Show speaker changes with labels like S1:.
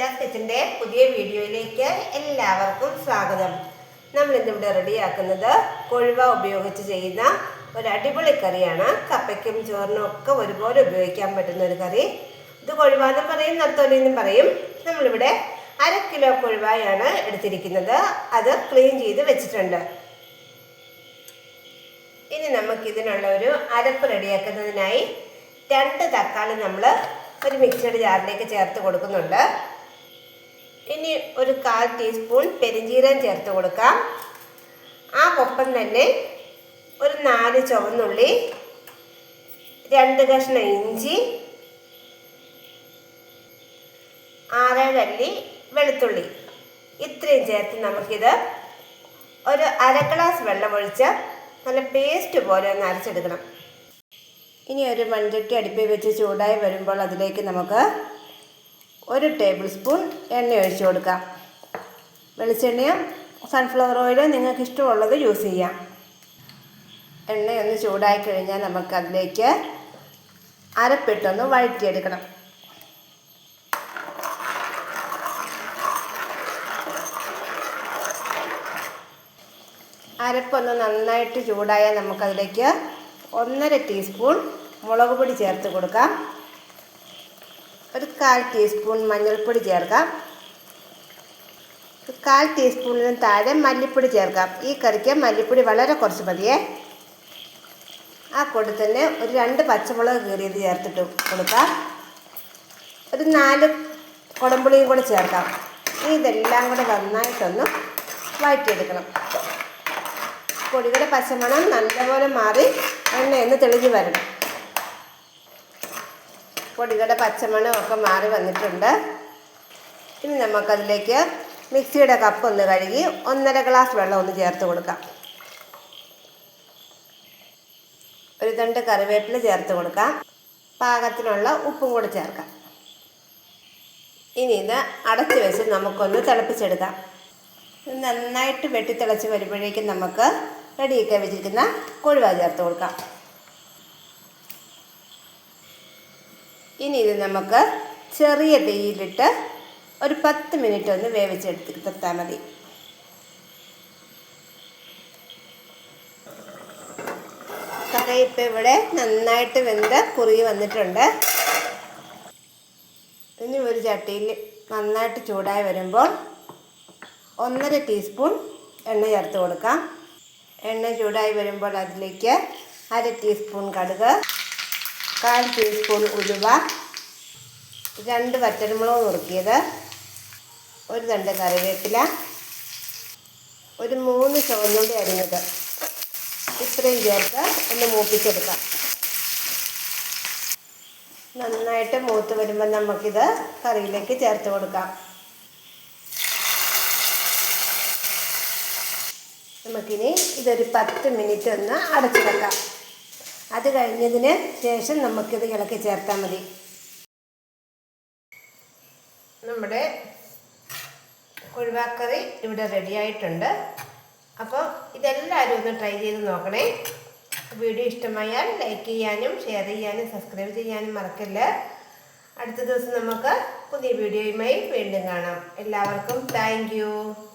S1: കിച്ചന്റെ പുതിയ വീഡിയോയിലേക്ക് എല്ലാവർക്കും സ്വാഗതം. നമ്മൾ ഇന്നിവിടെ റെഡിയാക്കുന്നത് കൊഴുവ ഉപയോഗിച്ച് ചെയ്യുന്ന ഒരു അടിപൊളി കറിയാണ്. കപ്പയ്ക്കും ചോറിനും ഒക്കെ ഒരുപോലെ ഉപയോഗിക്കാൻ പറ്റുന്ന ഒരു കറി. ഇത് കൊഴുവ എന്നും പറയും നത്തോലി എന്നും പറയും. നമ്മളിവിടെ അര കിലോ കൊഴുവായാണ് എടുത്തിരിക്കുന്നത്. അത് ക്ലീൻ ചെയ്ത് വെച്ചിട്ടുണ്ട്. ഇനി നമുക്കിതിനുള്ള ഒരു അരപ്പ് റെഡിയാക്കുന്നതിനായി രണ്ട് തക്കാളി നമ്മൾ ഒരു മിക്സിയുടെ ജാറിലേക്ക് ചേർത്ത് കൊടുക്കുന്നുണ്ട്. ഇനി ഒരു കാൽ ടീസ്പൂൺ പെരിഞ്ചീരം ചേർത്ത് കൊടുക്കാം. ആ ഒപ്പം തന്നെ ഒരു നാല് ചുവന്നുള്ളി രണ്ട് കഷ്ണം ഇഞ്ചി ആറേഴല്ലി വെളുത്തുള്ളി. ഇത്രയും ചേർത്ത് നമുക്കിത് ഒരു അര ഗ്ലാസ് വെള്ളമൊഴിച്ച് നല്ല പേസ്റ്റ് പോലെ ഒന്ന് അരച്ചെടുക്കണം. ഇനി ഒരു മൺചട്ടി അടുപ്പിൽ വെച്ച് ചൂടായി വരുമ്പോൾ അതിലേക്ക് നമുക്ക് ഒരു ടേബിൾ സ്പൂൺ എണ്ണ ഒഴിച്ച് കൊടുക്കാം. വെളിച്ചെണ്ണയോ സൺഫ്ലവർ ഓയിലോ നിങ്ങൾക്ക് ഇഷ്ടമുള്ളത് യൂസ് ചെയ്യാം. എണ്ണയൊന്ന് ചൂടായി കഴിഞ്ഞാൽ നമുക്കതിലേക്ക് അരപ്പിട്ടൊന്ന് വഴറ്റിയെടുക്കണം. അരപ്പൊന്ന് നന്നായിട്ട് ചൂടായാൽ നമുക്കതിലേക്ക് ഒന്നര ടീസ്പൂൺ മുളക് പൊടി ചേർത്ത് കൊടുക്കാം. ഒരു കാൽ ടീസ്പൂൺ മഞ്ഞൾപ്പൊടി ചേർക്കാം കാൽ ടീസ്പൂണിന് താഴെ മല്ലിപ്പൊടി ചേർക്കാം ഈ കറിക്ക് മല്ലിപ്പൊടി വളരെ കുറച്ച് മതിയേ. ആ കൂടെ തന്നെ ഒരു രണ്ട് പച്ചമുളക് കീറിയത് ചേർത്തിട്ട് കൊടുക്കാം ഒരു നാല് കുടമ്പുളിയും കൂടെ ചേർക്കാം. ഇതെല്ലാം കൂടെ നന്നായിട്ടൊന്ന് വഴറ്റിയെടുക്കണം. പൊടികളുടെ പച്ചമണം നല്ലപോലെ മാറി എണ്ണയൊന്ന് തെളിഞ്ഞ് വരണം. പൊടികളുടെ പച്ചമണം ഒക്കെ മാറി വന്നിട്ടുണ്ട്. ഇനി നമുക്കതിലേക്ക് മിക്സിയുടെ കപ്പ് ഒന്ന് കഴുകി ഒന്നര ഗ്ലാസ് വെള്ളം ഒന്ന് ചേർത്ത് കൊടുക്കാം. ഒരു തണ്ട് കറിവേപ്പില ചേർത്ത് കൊടുക്കാം. പാകത്തിനുള്ള ഉപ്പും കൂടെ ചേർക്കാം. ഇനി ഇത് അടച്ചു വെച്ച് നമുക്കൊന്ന് തിളപ്പിച്ചെടുക്കാം. നന്നായിട്ട് വെട്ടിത്തിളച്ച് വരുമ്പോഴേക്കും നമുക്ക് റെഡിയൊക്കെ വെച്ചിരിക്കുന്ന കൊഴുവ ചേർത്ത് കൊടുക്കാം. ഇനി ഇത് നമുക്ക് ചെറിയ തീയിലിട്ട് ഒരു പത്ത് മിനിറ്റ് ഒന്ന് വേവിച്ചെടുത്തിട്ടാൽ മതി. കറി ഇവിടെ നന്നായിട്ട് വെന്ത് കുറുകി വന്നിട്ടുണ്ട്. ഇനി ഒരു ചട്ടിയിൽ നന്നായിട്ട് ചൂടായി വരുമ്പോൾ ഒന്നര ടീസ്പൂൺ എണ്ണ ചേർത്ത് കൊടുക്കാം. എണ്ണ ചൂടായി വരുമ്പോൾ അതിലേക്ക് അര ടീസ്പൂൺ കടുക്. കാൽ ടീസ്പൂൺ ഉലുവ രണ്ട് വറ്റൽമുളക് നുറുക്കിയത് ഒരു തണ്ട് കറിവേപ്പില ഒരു മൂന്ന് ചുവന്നുള്ളി അരിഞ്ഞത്. ഇത്രയും ചേർത്ത് ഒന്ന് മൂപ്പിച്ചെടുക്കാം. നന്നായിട്ട് മൂത്ത് വരുമ്പോൾ നമുക്കിത് കറിയിലേക്ക് ചേർത്ത് കൊടുക്കാം. നമുക്കിനി ഇതൊരു പത്ത് മിനിറ്റ് ഒന്ന് അടച്ചു വെക്കാം അത് കഴിഞ്ഞതിന് ശേഷം നമുക്കിത് ഇളക്കി ചേർത്താൽ മതി. നമ്മുടെ കുഴിവാക്കറി ഇവിടെ റെഡി ആയിട്ടുണ്ട്. അപ്പോൾ ഇതെല്ലാവരും ഒന്ന് ട്രൈ ചെയ്ത് നോക്കണേ. വീഡിയോ ഇഷ്ടമായാൽ ലൈക്ക് ചെയ്യാനും ഷെയർ ചെയ്യാനും സബ്സ്ക്രൈബ് ചെയ്യാനും മറക്കല്ല. അടുത്ത ദിവസം നമുക്ക് പുതിയ വീഡിയോയുമായി വീണ്ടും കാണാം. എല്ലാവർക്കും താങ്ക്